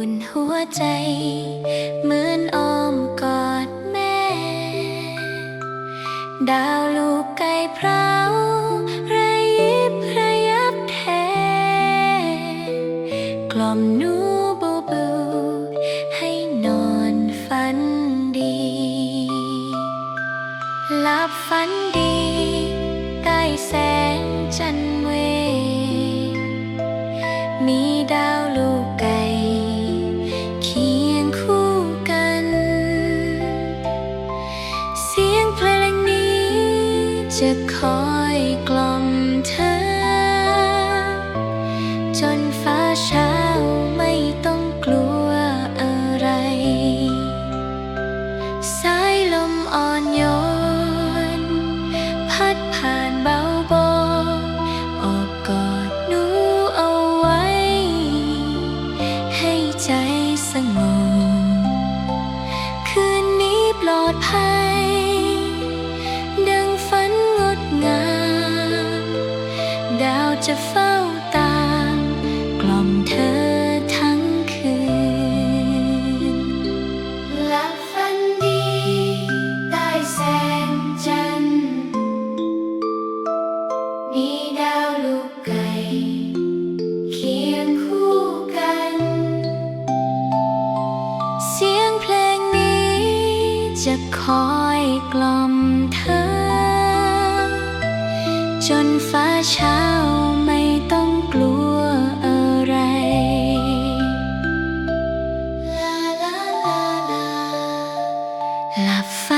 บนหัวใจ เหมือนอ้อมกอดแม่ ดาวลูกไก่พร้าวระยิบระยับแทกล่อมนูบูบูให้นอนฝันดีหลับฝันดีใต้แสงจันทร์เว มีดาวลูก จะคอยกล่อมเธอ จนฟ้าช้า จะเฝ้าตามกล่อมเธอทั้งคืนหลับฝันดีใต้แสงจันทร์มีดาวลูกไก่เคียงคู่กัน เสียงเพลงนี้จะคอยกล่อมเธอ จนฟ้าเช้า กลัวอะไร หลับฝัน